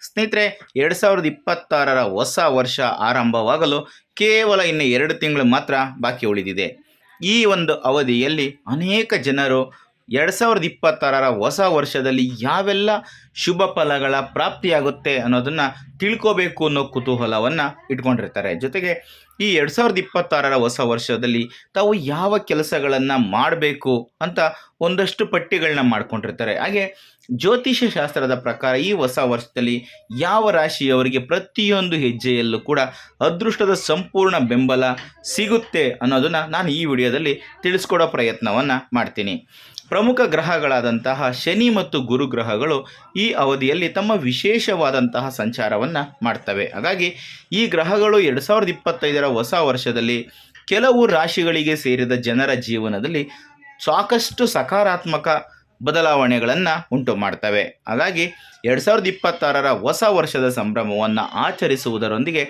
ಸ್ನೇಹಿತರೆ, ಎರಡು ಸಾವಿರದ ಇಪ್ಪತ್ತಾರರ ಹೊಸ ವರ್ಷ ಆರಂಭವಾಗಲು ಕೇವಲ ಇನ್ನು ಎರಡು ತಿಂಗಳು ಮಾತ್ರ ಬಾಕಿ ಉಳಿದಿದೆ. ಈ ಒಂದು ಅವಧಿಯಲ್ಲಿ ಅನೇಕ ಜನರು ಎರಡು ಸಾವಿರದ ಇಪ್ಪತ್ತಾರರ ಹೊಸ ವರ್ಷದಲ್ಲಿ ಯಾವೆಲ್ಲ ಶುಭ ಫಲಗಳ ಪ್ರಾಪ್ತಿಯಾಗುತ್ತೆ ಅನ್ನೋದನ್ನು ತಿಳ್ಕೋಬೇಕು ಅನ್ನೋ ಕುತೂಹಲವನ್ನು ಇಟ್ಕೊಂಡಿರ್ತಾರೆ. ಜೊತೆಗೆ ಈ ಎರಡು ಸಾವಿರದ ಇಪ್ಪತ್ತಾರರ ಹೊಸ ವರ್ಷದಲ್ಲಿ ತಾವು ಯಾವ ಕೆಲಸಗಳನ್ನು ಮಾಡಬೇಕು ಅಂತ ಒಂದಷ್ಟು ಪಟ್ಟಿಗಳನ್ನ ಮಾಡ್ಕೊಂಡಿರ್ತಾರೆ. ಹಾಗೆ ಜ್ಯೋತಿಷ್ಯ ಶಾಸ್ತ್ರದ ಪ್ರಕಾರ ಈ ಹೊಸ ವರ್ಷದಲ್ಲಿ ಯಾವ ರಾಶಿಯವರಿಗೆ ಪ್ರತಿಯೊಂದು ಹೆಜ್ಜೆಯಲ್ಲೂ ಕೂಡ ಅದೃಷ್ಟದ ಸಂಪೂರ್ಣ ಬೆಂಬಲ ಸಿಗುತ್ತೆ ಅನ್ನೋದನ್ನು ನಾನು ಈ ವಿಡಿಯೋದಲ್ಲಿ ತಿಳಿಸ್ಕೊಡೋ ಪ್ರಯತ್ನವನ್ನು ಮಾಡ್ತೀನಿ. ಪ್ರಮುಖ ಗ್ರಹಗಳಾದಂತಹ ಶನಿ ಮತ್ತು ಗುರು ಗ್ರಹಗಳು ಈ ಅವಧಿಯಲ್ಲಿ ತಮ್ಮ ವಿಶೇಷವಾದಂತಹ ಸಂಚಾರವನ್ನು ಮಾಡ್ತವೆ. ಹಾಗಾಗಿ ಈ ಗ್ರಹಗಳು ಎರಡು ಸಾವಿರದ ಇಪ್ಪತ್ತೈದರ ಹೊಸ ವರ್ಷದಲ್ಲಿ ಕೆಲವು ರಾಶಿಗಳಿಗೆ ಸೇರಿದ ಜನರ ಜೀವನದಲ್ಲಿ ಸಾಕಷ್ಟು ಸಕಾರಾತ್ಮಕ ಬದಲಾವಣೆಗಳನ್ನು ಉಂಟು ಮಾಡ್ತವೆ. ಹಾಗಾಗಿ ಎರಡು ಸಾವಿರದ ಇಪ್ಪತ್ತಾರರ ಹೊಸ ವರ್ಷದ ಸಂಭ್ರಮವನ್ನು ಆಚರಿಸುವುದರೊಂದಿಗೆ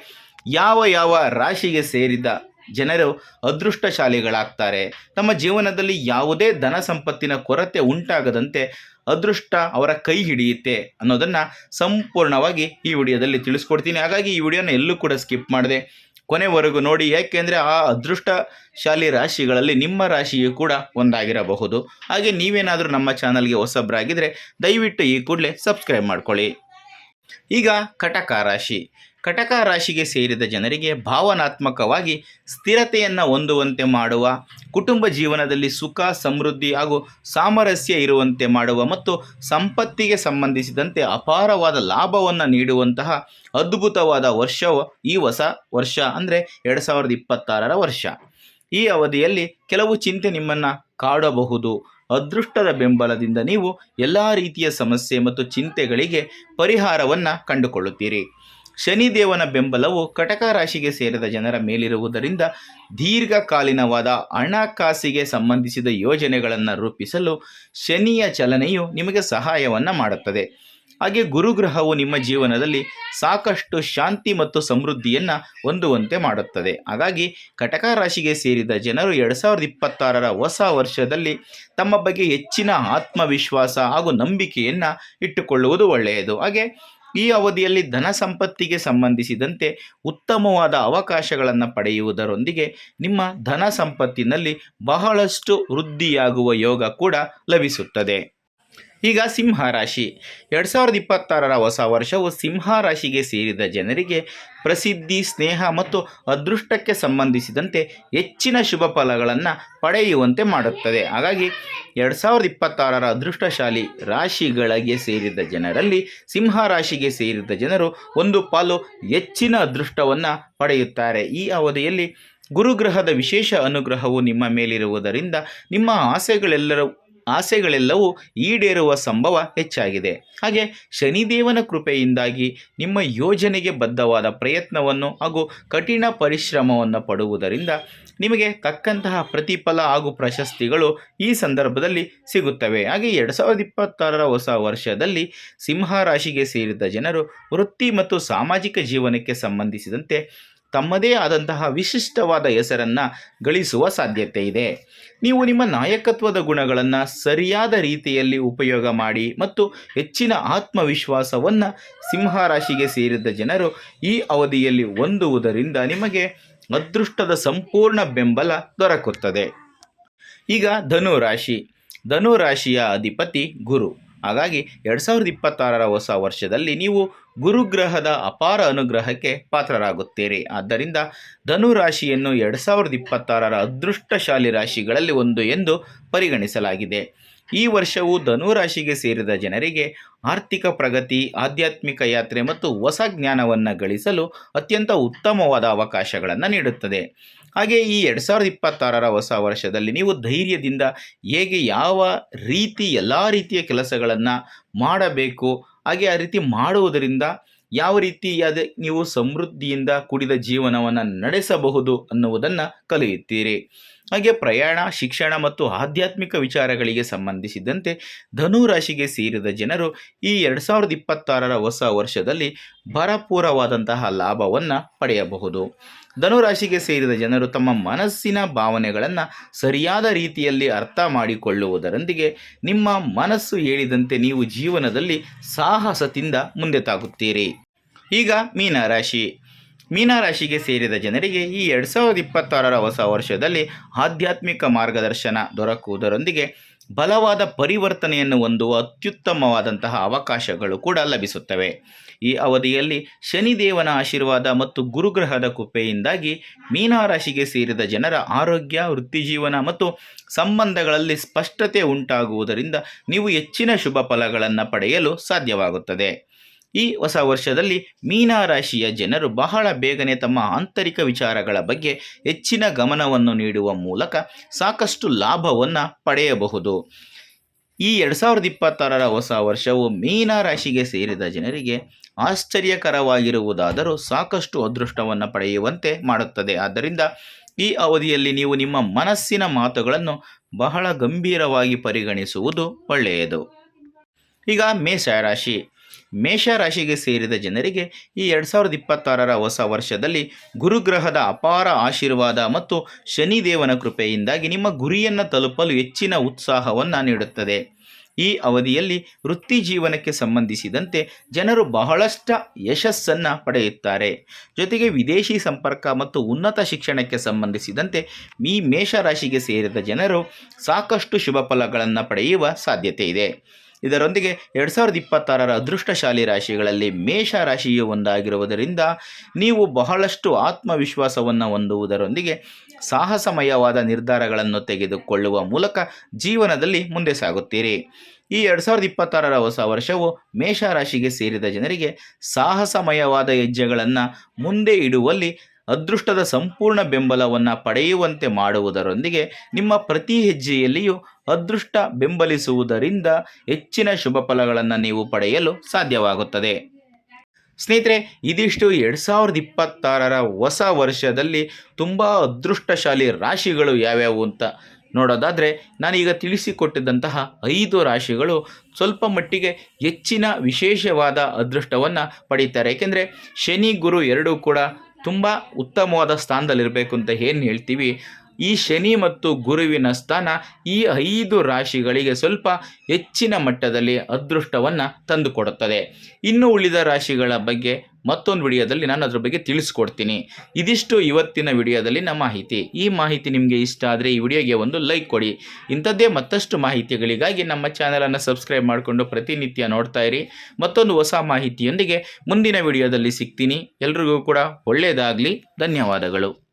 ಯಾವ ಯಾವ ರಾಶಿಗೆ ಸೇರಿದ ಜನರು ಅದೃಷ್ಟಶಾಲಿಗಳಾಗ್ತಾರೆ. ತಮ್ಮ ಜೀವನದಲ್ಲಿ ಯಾವುದೇ ಧನ ಸಂಪತ್ತಿನ ಕೊರತೆ ಉಂಟಾಗದಂತೆ ಅದೃಷ್ಟ ಅವರ ಕೈ ಹಿಡಿಯುತ್ತೆ ಅನ್ನೋದನ್ನು ಸಂಪೂರ್ಣವಾಗಿ ಈ ವಿಡಿಯೋದಲ್ಲಿ ತಿಳಿಸ್ಕೊಡ್ತೀನಿ. ಹಾಗಾಗಿ ಈ ವಿಡಿಯೋನ ಎಲ್ಲೂ ಕೂಡ ಸ್ಕಿಪ್ ಮಾಡಿದೆ ಕೊನೆವರೆಗೂ ನೋಡಿ. ಯಾಕೆಂದರೆ ಆ ಅದೃಷ್ಟಶಾಲಿ ರಾಶಿಗಳಲ್ಲಿ ನಿಮ್ಮ ರಾಶಿಯು ಕೂಡ ಒಂದಾಗಿರಬಹುದು. ಹಾಗೆ ನೀವೇನಾದರೂ ನಮ್ಮ ಚಾನಲ್ಗೆ ಹೊಸಬ್ರಾಗಿದ್ದರೆ ದಯವಿಟ್ಟು ಈ ಕೂಡಲೇ ಸಬ್ಸ್ಕ್ರೈಬ್ ಮಾಡ್ಕೊಳ್ಳಿ. ಈಗ ಕಟಕ ರಾಶಿ. ಕಟಕ ರಾಶಿಗೆ ಸೇರಿದ ಜನರಿಗೆ ಭಾವನಾತ್ಮಕವಾಗಿ ಸ್ಥಿರತೆಯನ್ನು ಹೊಂದುವಂತೆ ಮಾಡುವ, ಕುಟುಂಬ ಜೀವನದಲ್ಲಿ ಸುಖ, ಸಮೃದ್ಧಿ ಹಾಗೂ ಸಾಮರಸ್ಯ ಇರುವಂತೆ ಮಾಡುವ ಮತ್ತು ಸಂಪತ್ತಿಗೆ ಸಂಬಂಧಿಸಿದಂತೆ ಅಪಾರವಾದ ಲಾಭವನ್ನು ನೀಡುವಂತಹ ಅದ್ಭುತವಾದ ವರ್ಷವು ಈ ಹೊಸ ವರ್ಷ ಅಂದರೆ ಎರಡು ಸಾವಿರದ ಇಪ್ಪತ್ತಾರರ ವರ್ಷ. ಈ ಅವಧಿಯಲ್ಲಿ ಕೆಲವು ಚಿಂತೆ ನಿಮ್ಮನ್ನು ಕಾಡಬಹುದು. ಅದೃಷ್ಟದ ಬೆಂಬಲದಿಂದ ನೀವು ಎಲ್ಲ ರೀತಿಯ ಸಮಸ್ಯೆ ಮತ್ತು ಚಿಂತೆಗಳಿಗೆ ಪರಿಹಾರವನ್ನು ಕಂಡುಕೊಳ್ಳುತ್ತೀರಿ. ಶನಿದೇವನ ಬೆಂಬಲವು ಕಟಕ ರಾಶಿಗೆ ಸೇರಿದ ಜನರ ಮೇಲಿರುವುದರಿಂದ ದೀರ್ಘಕಾಲೀನವಾದ ಹಣಕಾಸಿಗೆ ಸಂಬಂಧಿಸಿದ ಯೋಜನೆಗಳನ್ನು ರೂಪಿಸಲು ಶನಿಯ ಚಲನೆಯು ನಿಮಗೆ ಸಹಾಯವನ್ನು ಮಾಡುತ್ತದೆ. ಹಾಗೆ ಗುರುಗ್ರಹವು ನಿಮ್ಮ ಜೀವನದಲ್ಲಿ ಸಾಕಷ್ಟು ಶಾಂತಿ ಮತ್ತು ಸಮೃದ್ಧಿಯನ್ನು ಹೊಂದುವಂತೆ ಮಾಡುತ್ತದೆ. ಹಾಗಾಗಿ ಕಟಕ ರಾಶಿಗೆ ಸೇರಿದ ಜನರು ಎರಡು ಸಾವಿರದ ಇಪ್ಪತ್ತಾರರ ಹೊಸ ವರ್ಷದಲ್ಲಿ ತಮ್ಮ ಬಗ್ಗೆ ಹೆಚ್ಚಿನ ಆತ್ಮವಿಶ್ವಾಸ ಹಾಗೂ ನಂಬಿಕೆಯನ್ನು ಇಟ್ಟುಕೊಳ್ಳುವುದು ಒಳ್ಳೆಯದು. ಹಾಗೆ ಈ ಅವಧಿಯಲ್ಲಿ ಧನ ಸಂಪತ್ತಿಗೆ ಸಂಬಂಧಿಸಿದಂತೆ ಉತ್ತಮವಾದ ಅವಕಾಶಗಳನ್ನು ಪಡೆಯುವುದರೊಂದಿಗೆ ನಿಮ್ಮ ಧನ ಸಂಪತ್ತಿನಲ್ಲಿ ಬಹಳಷ್ಟು ವೃದ್ಧಿಯಾಗುವ ಯೋಗ ಕೂಡ ಲಭಿಸುತ್ತದೆ. ಈಗ ಸಿಂಹ ರಾಶಿ. ಎರಡು ಸಾವಿರದ ಇಪ್ಪತ್ತಾರರ ಹೊಸ ವರ್ಷವು ಸಿಂಹ ರಾಶಿಗೆ ಸೇರಿದ ಜನರಿಗೆ ಪ್ರಸಿದ್ಧಿ, ಸ್ನೇಹ ಮತ್ತು ಅದೃಷ್ಟಕ್ಕೆ ಸಂಬಂಧಿಸಿದಂತೆ ಹೆಚ್ಚಿನ ಶುಭ ಫಲಗಳನ್ನು ಪಡೆಯುವಂತೆ ಮಾಡುತ್ತದೆ. ಹಾಗಾಗಿ ಎರಡು ಸಾವಿರದ ಇಪ್ಪತ್ತಾರರ ಅದೃಷ್ಟಶಾಲಿ ರಾಶಿಗಳಿಗೆ ಸೇರಿದ ಜನರಲ್ಲಿ ಸಿಂಹ ರಾಶಿಗೆ ಸೇರಿದ ಜನರು ಒಂದು ಪಾಲು ಹೆಚ್ಚಿನ ಅದೃಷ್ಟವನ್ನು ಪಡೆಯುತ್ತಾರೆ. ಈ ಅವಧಿಯಲ್ಲಿ ಗುರುಗ್ರಹದ ವಿಶೇಷ ಅನುಗ್ರಹವು ನಿಮ್ಮ ಮೇಲಿರುವುದರಿಂದ ನಿಮ್ಮ ಆಸೆಗಳೆಲ್ಲರೂ ಆಸೆಗಳೆಲ್ಲವೂ ಈಡೇರುವ ಸಂಭವ ಹೆಚ್ಚಾಗಿದೆ. ಹಾಗೆ ಶನಿದೇವನ ಕೃಪೆಯಿಂದಾಗಿ ನಿಮ್ಮ ಯೋಜನೆಗೆ ಬದ್ಧವಾದ ಪ್ರಯತ್ನವನ್ನು ಹಾಗೂ ಕಠಿಣ ಪರಿಶ್ರಮವನ್ನು ಪಡುವುದರಿಂದ ನಿಮಗೆ ತಕ್ಕಂತಹ ಪ್ರತಿಫಲ ಹಾಗೂ ಪ್ರಶಸ್ತಿಗಳು ಈ ಸಂದರ್ಭದಲ್ಲಿ ಸಿಗುತ್ತವೆ. ಹಾಗೆ ಎರಡು ಸಾವಿರದ ಇಪ್ಪತ್ತಾರರ ಹೊಸ ವರ್ಷದಲ್ಲಿ ಸಿಂಹ ರಾಶಿಗೆ ಸೇರಿದ ಜನರು ವೃತ್ತಿ ಮತ್ತು ಸಾಮಾಜಿಕ ಜೀವನಕ್ಕೆ ಸಂಬಂಧಿಸಿದಂತೆ ತಮ್ಮದೇ ಆದಂತಹ ವಿಶಿಷ್ಟವಾದ ಹೆಸರನ್ನು ಗಳಿಸುವ ಸಾಧ್ಯತೆ ಇದೆ. ನೀವು ನಿಮ್ಮ ನಾಯಕತ್ವದ ಗುಣಗಳನ್ನು ಸರಿಯಾದ ರೀತಿಯಲ್ಲಿ ಉಪಯೋಗ ಮಾಡಿ ಮತ್ತು ಹೆಚ್ಚಿನ ಆತ್ಮವಿಶ್ವಾಸವನ್ನು ಸಿಂಹರಾಶಿಗೆ ಸೇರಿದ ಜನರು ಈ ಅವಧಿಯಲ್ಲಿ ಹೊಂದುವುದರಿಂದ ನಿಮಗೆ ಅದೃಷ್ಟದ ಸಂಪೂರ್ಣ ಬೆಂಬಲ ದೊರಕುತ್ತದೆ. ಈಗ ಧನು ರಾಶಿ ಧನು ರಾಶಿಯ ಅಧಿಪತಿ ಗುರು. ಹಾಗಾಗಿ ಎರಡು ಸಾವಿರದ ಇಪ್ಪತ್ತಾರರ ಹೊಸ ವರ್ಷದಲ್ಲಿ ನೀವು ಗುರುಗ್ರಹದ ಅಪಾರ ಅನುಗ್ರಹಕ್ಕೆ ಪಾತ್ರರಾಗುತ್ತೀರಿ. ಆದ್ದರಿಂದ ಧನು ರಾಶಿಯನ್ನು ಎರಡು ಸಾವಿರದ ಇಪ್ಪತ್ತಾರರ ಅದೃಷ್ಟಶಾಲಿ ರಾಶಿಗಳಲ್ಲಿ ಒಂದು ಎಂದು ಪರಿಗಣಿಸಲಾಗಿದೆ. ಈ ವರ್ಷವು ಧನು ರಾಶಿಗೆ ಸೇರಿದ ಜನರಿಗೆ ಆರ್ಥಿಕ ಪ್ರಗತಿ, ಆಧ್ಯಾತ್ಮಿಕ ಯಾತ್ರೆ ಮತ್ತು ಹೊಸ ಜ್ಞಾನವನ್ನು ಗಳಿಸಲು ಅತ್ಯಂತ ಉತ್ತಮವಾದ ಅವಕಾಶಗಳನ್ನು ನೀಡುತ್ತದೆ. ಹಾಗೆ ಈ ಎರಡು ಸಾವಿರದ ಇಪ್ಪತ್ತಾರರ ಹೊಸ ವರ್ಷದಲ್ಲಿ ನೀವು ಧೈರ್ಯದಿಂದ ಹೇಗೆ ಯಾವ ರೀತಿ ಎಲ್ಲ ರೀತಿಯ ಕೆಲಸಗಳನ್ನು ಮಾಡಬೇಕು ಹಾಗೆ ಆ ರೀತಿ ಮಾಡುವುದರಿಂದ ಯಾವ ರೀತಿ ಅದೇ ನೀವು ಸಮೃದ್ಧಿಯಿಂದ ಕೂಡಿದ ಜೀವನವನ್ನು ನಡೆಸಬಹುದು ಅನ್ನುವುದನ್ನು ಕಲಿಯುತ್ತೀರಿ. ಹಾಗೆ ಪ್ರಯಾಣ, ಶಿಕ್ಷಣ ಮತ್ತು ಆಧ್ಯಾತ್ಮಿಕ ವಿಚಾರಗಳಿಗೆ ಸಂಬಂಧಿಸಿದಂತೆ ಧನು ರಾಶಿಗೆ ಸೇರಿದ ಜನರು ಈ ಎರಡು ಸಾವಿರದ ಇಪ್ಪತ್ತಾರರ ಹೊಸ ವರ್ಷದಲ್ಲಿ ಭರಪೂರವಾದಂತಹ ಲಾಭವನ್ನು ಪಡೆಯಬಹುದು. ಧನುರಾಶಿಗೆ ಸೇರಿದ ಜನರು ತಮ್ಮ ಮನಸ್ಸಿನ ಭಾವನೆಗಳನ್ನು ಸರಿಯಾದ ರೀತಿಯಲ್ಲಿ ಅರ್ಥ ಮಾಡಿಕೊಳ್ಳುವುದರೊಂದಿಗೆ ನಿಮ್ಮ ಮನಸ್ಸು ಹೇಳಿದಂತೆ ನೀವು ಜೀವನದಲ್ಲಿ ಸಾಹಸದಿಂದ ಮುಂದೆ ತಾಗುತ್ತೀರಿ. ಈಗ ಮೀನರಾಶಿ. ಮೀನರಾಶಿಗೆ ಸೇರಿದ ಜನರಿಗೆ ಈ ಎರಡು ಸಾವಿರದ ಇಪ್ಪತ್ತಾರರ ಹೊಸ ವರ್ಷದಲ್ಲಿ ಆಧ್ಯಾತ್ಮಿಕ ಮಾರ್ಗದರ್ಶನ ದೊರಕುವುದರೊಂದಿಗೆ ಬಲವಾದ ಪರಿವರ್ತನೆಯನ್ನು ಹೊಂದುವ ಅತ್ಯುತ್ತಮವಾದಂತಹ ಅವಕಾಶಗಳು ಕೂಡ ಲಭಿಸುತ್ತವೆ. ಈ ಅವಧಿಯಲ್ಲಿ ಶನಿದೇವನ ಆಶೀರ್ವಾದ ಮತ್ತು ಗುರುಗ್ರಹದ ಕೃಪೆಯಿಂದಾಗಿ ಮೀನರಾಶಿಗೆ ಸೇರಿದ ಜನರ ಆರೋಗ್ಯ, ವೃತ್ತಿಜೀವನ ಮತ್ತು ಸಂಬಂಧಗಳಲ್ಲಿ ಸ್ಪಷ್ಟತೆ ಉಂಟಾಗುವುದರಿಂದ ನೀವು ಹೆಚ್ಚಿನ ಶುಭ ಫಲಗಳನ್ನು ಪಡೆಯಲು ಸಾಧ್ಯವಾಗುತ್ತದೆ. ಈ ಹೊಸ ವರ್ಷದಲ್ಲಿ ಮೀನರಾಶಿಯ ಜನರು ಬಹಳ ಬೇಗನೆ ತಮ್ಮ ಆಂತರಿಕ ವಿಚಾರಗಳ ಬಗ್ಗೆ ಹೆಚ್ಚಿನ ಗಮನವನ್ನು ನೀಡುವ ಮೂಲಕ ಸಾಕಷ್ಟು ಲಾಭವನ್ನು ಪಡೆಯಬಹುದು. ಈ ಎರಡು ಸಾವಿರದ ಇಪ್ಪತ್ತಾರರ ಹೊಸ ವರ್ಷವು ಮೀನ ರಾಶಿಗೆ ಸೇರಿದ ಜನರಿಗೆ ಆಶ್ಚರ್ಯಕರವಾಗಿರುವುದಾದರೂ ಸಾಕಷ್ಟು ಅದೃಷ್ಟವನ್ನು ಪಡೆಯುವಂತೆ ಮಾಡುತ್ತದೆ. ಆದ್ದರಿಂದ ಈ ಅವಧಿಯಲ್ಲಿ ನೀವು ನಿಮ್ಮ ಮನಸ್ಸಿನ ಮಾತುಗಳನ್ನು ಬಹಳ ಗಂಭೀರವಾಗಿ ಪರಿಗಣಿಸುವುದು ಒಳ್ಳೆಯದು. ಈಗ ಮೇಷ ರಾಶಿ ಮೇಷ ರಾಶಿಗೆ ಸೇರಿದ ಜನರಿಗೆ ಈ ಎರಡು ಸಾವಿರದ ಇಪ್ಪತ್ತಾರರ ಹೊಸ ವರ್ಷದಲ್ಲಿ ಗುರುಗ್ರಹದ ಅಪಾರ ಆಶೀರ್ವಾದ ಮತ್ತು ಶನಿದೇವನ ಕೃಪೆಯಿಂದಾಗಿ ನಿಮ್ಮ ಗುರಿಯನ್ನು ತಲುಪಲು ಹೆಚ್ಚಿನ ಉತ್ಸಾಹವನ್ನು ನೀಡುತ್ತದೆ. ಈ ಅವಧಿಯಲ್ಲಿ ವೃತ್ತಿ ಜೀವನಕ್ಕೆ ಸಂಬಂಧಿಸಿದಂತೆ ಜನರು ಬಹಳಷ್ಟು ಯಶಸ್ಸನ್ನು ಪಡೆಯುತ್ತಾರೆ. ಜೊತೆಗೆ ವಿದೇಶಿ ಸಂಪರ್ಕ ಮತ್ತು ಉನ್ನತ ಶಿಕ್ಷಣಕ್ಕೆ ಸಂಬಂಧಿಸಿದಂತೆ ಈ ಮೇಷರಾಶಿಗೆ ಸೇರಿದ ಜನರು ಸಾಕಷ್ಟು ಶುಭ ಫಲಗಳನ್ನು ಪಡೆಯುವ ಸಾಧ್ಯತೆ ಇದೆ. ಇದರೊಂದಿಗೆ ಎರಡು ಸಾವಿರದ ಇಪ್ಪತ್ತಾರರ ಅದೃಷ್ಟಶಾಲಿ ರಾಶಿಗಳಲ್ಲಿ ಮೇಷ ರಾಶಿಯು ಒಂದಾಗಿರುವುದರಿಂದ ನೀವು ಬಹಳಷ್ಟು ಆತ್ಮವಿಶ್ವಾಸವನ್ನು ಹೊಂದುವುದರೊಂದಿಗೆ ಸಾಹಸಮಯವಾದ ನಿರ್ಧಾರಗಳನ್ನು ತೆಗೆದುಕೊಳ್ಳುವ ಮೂಲಕ ಜೀವನದಲ್ಲಿ ಮುಂದೆ ಸಾಗುತ್ತೀರಿ. ಈ ಎರಡು ಸಾವಿರದ ಇಪ್ಪತ್ತಾರರ ಹೊಸ ವರ್ಷವು ಮೇಷ ರಾಶಿಗೆ ಸೇರಿದ ಜನರಿಗೆ ಸಾಹಸಮಯವಾದ ಹೆಜ್ಜೆಗಳನ್ನು ಮುಂದೆ ಇಡುವಲ್ಲಿ ಅದೃಷ್ಟದ ಸಂಪೂರ್ಣ ಬೆಂಬಲವನ್ನು ಪಡೆಯುವಂತೆ ಮಾಡುವುದರೊಂದಿಗೆ ನಿಮ್ಮ ಪ್ರತಿ ಹೆಜ್ಜೆಯಲ್ಲಿಯೂ ಅದೃಷ್ಟ ಬೆಂಬಲಿಸುವುದರಿಂದ ಹೆಚ್ಚಿನ ಶುಭ ಫಲಗಳನ್ನು ನೀವು ಪಡೆಯಲು ಸಾಧ್ಯವಾಗುತ್ತದೆ. ಸ್ನೇಹಿತರೆ, ಇದಿಷ್ಟು ಎರಡು ಸಾವಿರದ ಇಪ್ಪತ್ತಾರರ ಹೊಸ ವರ್ಷದಲ್ಲಿ ತುಂಬ ಅದೃಷ್ಟಶಾಲಿ ರಾಶಿಗಳು ಯಾವ್ಯಾವು ಅಂತ ನೋಡೋದಾದರೆ, ನಾನೀಗ ತಿಳಿಸಿಕೊಟ್ಟಿದ್ದಂತಹ ಐದು ರಾಶಿಗಳು ಸ್ವಲ್ಪ ಮಟ್ಟಿಗೆ ಹೆಚ್ಚಿನ ವಿಶೇಷವಾದ ಅದೃಷ್ಟವನ್ನು ಪಡೀತಾರೆ. ಏಕೆಂದರೆ ಶನಿ, ಗುರು ಎರಡೂ ಕೂಡ ತುಂಬ ಉತ್ತಮವಾದ ಸ್ಥಾನದಲ್ಲಿರಬೇಕು ಅಂತ ಏನು ಹೇಳ್ತೀವಿ? ಈ ಶನಿ ಮತ್ತು ಗುರುವಿನ ಸ್ಥಾನ ಈ ಐದು ರಾಶಿಗಳಿಗೆ ಸ್ವಲ್ಪ ಹೆಚ್ಚಿನ ಮಟ್ಟದಲ್ಲಿ ಅದೃಷ್ಟವನ್ನು ತಂದುಕೊಡುತ್ತದೆ. ಇನ್ನು ಉಳಿದ ರಾಶಿಗಳ ಬಗ್ಗೆ ಮತ್ತೊಂದು ವಿಡಿಯೋದಲ್ಲಿ ನಾನು ಅದ್ರ ಬಗ್ಗೆ ತಿಳಿಸ್ಕೊಡ್ತೀನಿ. ಇದಿಷ್ಟು ಇವತ್ತಿನ ವಿಡಿಯೋದಲ್ಲಿ ನಮ್ಮ ಮಾಹಿತಿ. ಈ ಮಾಹಿತಿ ನಿಮಗೆ ಇಷ್ಟ ಆದರೆ ಈ ವಿಡಿಯೋಗೆ ಒಂದು ಲೈಕ್ ಕೊಡಿ. ಇಂಥದ್ದೇ ಮತ್ತಷ್ಟು ಮಾಹಿತಿಗಳಿಗಾಗಿ ನಮ್ಮ ಚಾನಲನ್ನು ಸಬ್ಸ್ಕ್ರೈಬ್ ಮಾಡಿಕೊಂಡು ಪ್ರತಿನಿತ್ಯ ನೋಡ್ತಾ ಇರಿ. ಮತ್ತೊಂದು ಹೊಸ ಮಾಹಿತಿಯೊಂದಿಗೆ ಮುಂದಿನ ವಿಡಿಯೋದಲ್ಲಿ ಸಿಗ್ತೀನಿ. ಎಲ್ರಿಗೂ ಕೂಡ ಒಳ್ಳೆಯದಾಗಲಿ. ಧನ್ಯವಾದಗಳು.